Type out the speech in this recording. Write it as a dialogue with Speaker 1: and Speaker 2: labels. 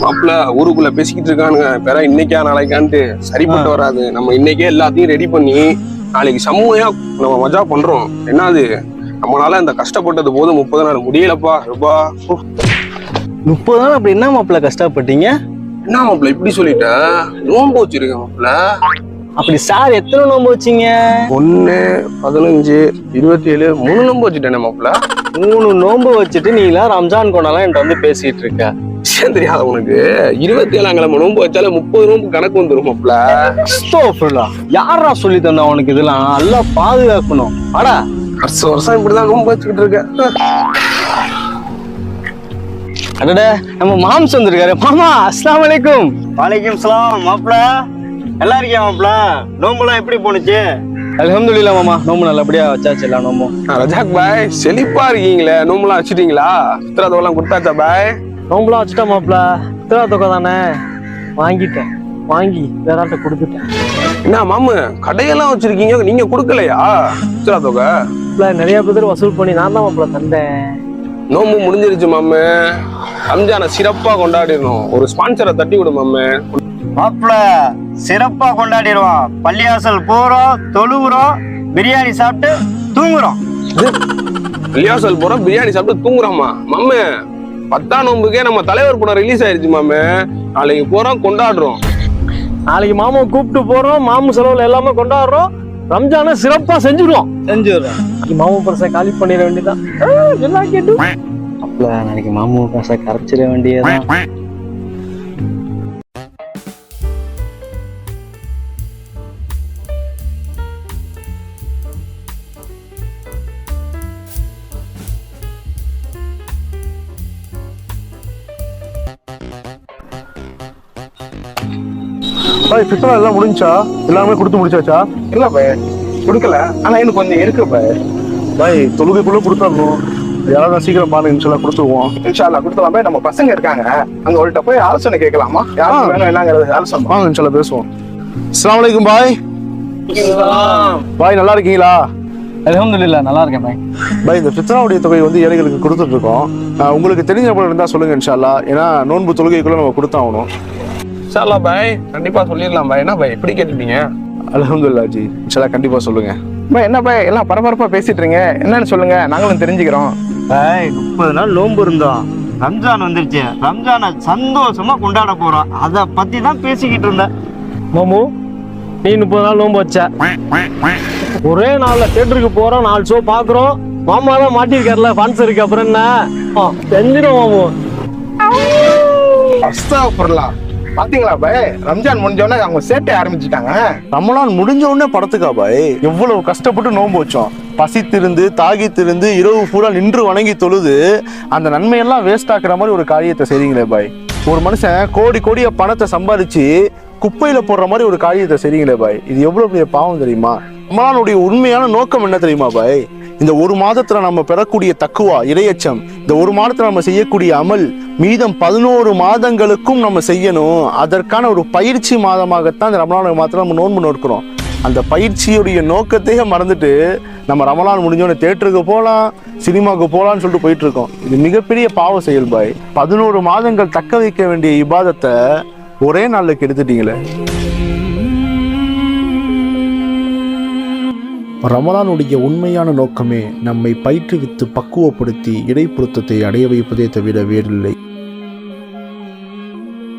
Speaker 1: மாப்பிள்ள ஊருக்குள்ள பேசிக்கிட்டு இருக்கானுங்க. பேர இன்னைக்கா நாளைக்கான்ட்டு. சரிப்பட்டு வராது. நம்ம இன்னைக்கே எல்லாத்தையும் ரெடி பண்ணி நாளைக்கு செம்மையா நம்ம மஜா பண்றோம். என்னது? நம்மளால இந்த கஷ்டப்பட்டது போதும் முப்பது நாள் முடியலப்பா ரூபா.
Speaker 2: முப்பது நாள் அப்படி என்ன மாப்பிள்ள கஷ்டப்பட்டீங்க?
Speaker 1: என்ன மாப்பிள்ள இப்படி சொல்லிட்ட? நோன்பு வச்சிருக்கேன் மாப்பிள்ள.
Speaker 2: அப்படி சார் எத்தனை நோம்பு வச்சீங்க?
Speaker 1: ஒன்னு பதினஞ்சு இருபத்தி ஏழு மூணு நோன்பு வச்சுட்டேனே மாப்பிள்ள.
Speaker 2: மூணு நோம்பு வச்சுட்டு நீங்களா ரம்ஜான் கொண்டாலாம் என்கிட்ட வந்து பேசிட்டு இருக்க.
Speaker 1: விஷயம் தெரியாத உனக்கு. இருபத்தி ஏழாம் கிழமை நோன்பு வச்சாலே முப்பது நோன்பு கணக்கு வந்துரும் மாப்பிள்ள.
Speaker 2: அஸ்தோஃபிருல்லா. யாரா சொல்லி தந்தா உனக்கு இதெல்லாம்? நல்லா பாதுகாக்கணும். அடா.
Speaker 1: வருஷம் வருஷம் இப்படிதான் நோன்பு வச்சுக்கிட்டு இருக்கேன்
Speaker 2: அடடே நம்ம மாம்ஸ் வந்திருக்காரு. மாமா அஸ்ஸலாமு அலைக்கும்.
Speaker 3: வலைக்கும் சலாம் மாப்பிள நல்லா இருக்கியா மாப்பிள நோம்புலாம் எப்படி போணுச்சு?
Speaker 2: அல்ஹம்துலில்லாஹ் மாமா. நோம்பு நல்லபடியா வச்சாச்சு எல்லாம் நோம்பும்.
Speaker 1: ரஜாக் பாய் செழிப்பா இருக்கீங்களே. நோம்புலாம் வச்சுட்டீங்களா? சித்திரா தோலாம் கொடுத்தாச்சா பாய்?
Speaker 2: நோம்புலாம் வச்சுட்டா மாப்பிள. திரா தொகை தானே? வாங்கிட்டேன். வாங்கி வேற ஆள்கிட்ட கொடுத்துட்டேன்.
Speaker 1: என்ன மாமு கடையெல்லாம் வச்சிருக்கீங்க நீங்க கொடுக்கலையா? சித்திரா தொகை?
Speaker 2: மாப்பிள நிறைய பேர் வசூல் பண்ணி நான் தான் மாப்பிள தந்தேன்.
Speaker 1: நோம்பு முடிஞ்சிருச்சு மாமு. ரம்ஜானை சிறப்பா கொண்டாடிடணும். ஒரு ஸ்பான்சரை தட்டி விடு மாமு.
Speaker 3: மாப்பிள சிறப்பா கொண்டாடிடுவோம். பள்ளியாசல் போறோம் தொழுகுறோம் பிரியாணி சாப்பிட்டு தூங்குறோம்.
Speaker 1: ரியாசல் போறோம் பிரியாணி சாப்பிட்டு தூங்குறோமா மாமு பத்தாம் நோம்புக்கே நம்ம தலைவர் படம் ரிலீஸ் ஆயிருச்சு மாமு. நாளைக்கு போறோம் கொண்டாடுறோம்.
Speaker 2: நாளைக்கு மாமா கூப்பிட்டு போறோம். மாமு செலவுல எல்லாமே கொண்டாடுறோம். ரம்ஜானை சிறப்பா செஞ்சுடுவோம் செஞ்சுடுறோம். மாமு பரிசை காலி பண்ணிட வேண்டியதான் எல்லாம் கேட்டு. அப்பல நாளைக்கு மாமு பரிசை கரைச்சிட வேண்டியதான்
Speaker 4: பாய் ஃபித்ரா எல்லாம் முடிஞ்சா எல்லாமே கொடுத்து முடிச்சாச்சா?
Speaker 1: இல்ல பாய் கொடுக்கல. ஆனா எனக்கு கொஞ்சம் இருக்கு பாய்
Speaker 4: பாய் தொழுகைக்குள்ள கொடுத்துடணும். யாராவது சீக்கிரம் பாருங்க இன்ஷால்லா கொடுத்துருவோம்.
Speaker 5: இன்ஷால்லா கொடுத்துலாமே நம்ம பசங்க இருக்காங்க. அங்க அவர்கிட்ட போய் ஆலோசனை கேட்கலாமா? யாருக்கு வேணும் என்னங்கிறது ஆலோசனை.
Speaker 4: வாங்க இன்ஷால்லா பேசுவோம். அஸ்ஸலாமு அலைக்கும் பாய் பாய் நல்லா இருக்கீங்களா?
Speaker 2: அல்ஹம்துலில்லாஹ் நல்லா இருக்கேன் பாய்
Speaker 4: பாய் இந்த ஃபித்ராவுடைய தொகை வந்து ஏழைகளுக்கு கொடுத்துட்டு இருக்கோம். உங்களுக்கு தெரிஞ்ச போல இருந்தா சொல்லுங்க இன்ஷால்லா ஏன்னா நோன்பு தொழுகைக்குள்ள நம்ம கொடுத்தாகணும்.
Speaker 1: சார்லா பாய் கண்டிப்பா சொல்லிடலாம் பாய் என்ன பாய் எப்படி கேட்டுட்டீங்க
Speaker 4: அல்ஹம்துலில்லா ஜி. இன்ஷால்லா கண்டிப்பா சொல்லுங்க.
Speaker 5: பா, என்ன பா எல்லாம் பரபரப்பா பேசிட்டு இருக்கீங்க என்னன்னு சொல்லுங்க. நாங்களும் தெரிஞ்சுக்கிறோம்.
Speaker 3: ஏய் முப்பது நாள் நோம்பு இருந்தோம். ரம்ஜான் வந்துருச்சு. ரம்ஜானை சந்தோஷமா கொண்டாட போறோம். அதை பத்தி தான் பேசிக்கிட்டு இருந்தேன்.
Speaker 2: மாமு நீ முப்பது நாள் நோம்பு வச்ச. ஒரே நாள்ல தேட்டருக்கு போறோம். நாலு ஷோ பாக்குறோம் மாமா தான் மாட்டிருக்காருல ஃபன்ஸ் இருக்கு. அப்புறம் என்ன? ஆ, செஞ்சிரும் மாமு.
Speaker 5: அஸ்தாஃபுர்லா பாத்தீங்களா பாய்? ரம்ஜான் முடிஞ்சோடனே அவங்க சேட்டை ஆரம்பிச்சுட்டாங்க.
Speaker 4: ரமலான் முடிஞ்ச உடனே படத்துக்கா பாய்? எவ்வளவு கஷ்டப்பட்டு நோன்பு வச்சோம். பசித்திருந்து தாகித்திருந்து இரவு பூரா நின்று வணங்கி தொழுது அந்த நன்மையெல்லாம் வேஸ்ட் ஆக்குற மாதிரி ஒரு காரியத்தை செய்றீங்களே பாய். ஒரு மனுஷன் கோடி கோடிய பணத்தை சம்பாதிச்சு குப்பையில போடுற மாதிரி ஒரு காரியத்தை செய்றீங்களே பாய். இது எவ்வளவு பெரிய பாவம் தெரியுமா? ரமலானுடைய உண்மையான நோக்கம் என்ன தெரியுமா பாய்? இந்த ஒரு மாதத்துல நம்ம பெறக்கூடிய தக்குவா இரையச்சம் இந்த ஒரு மாதத்துல நம்ம செய்யக்கூடிய அமல் மீதம் பதினோரு மாதங்களுக்கும் நம்ம செய்யணும். அதற்கான ஒரு பயிற்சி மாதமாகத்தான் இந்த ரமலான் மாதத்தில் நம்ம நோன்பு நோக்கிறோம். அந்த பயிற்சியுடைய நோக்கத்தையே மறந்துட்டு நம்ம ரமலான் முடிஞ்சோடனே தேட்டருக்கு போகலாம் சினிமாவுக்கு போகலான்னு சொல்லிட்டு போயிட்டு இருக்கோம் இது மிகப்பெரிய பாவ செயல்பாய் பதினோரு மாதங்கள் தக்க வைக்க வேண்டிய இபாதத்தை ஒரே நாளில் கெடுத்துட்டீங்களே. ரமலானுடைய உண்மையான நோக்கமே நம்மை பயிற்றுவித்து பக்குவப்படுத்தி இடைப்பொருத்தத்தை அடைய வைப்பதே தவிர வேறில்லை.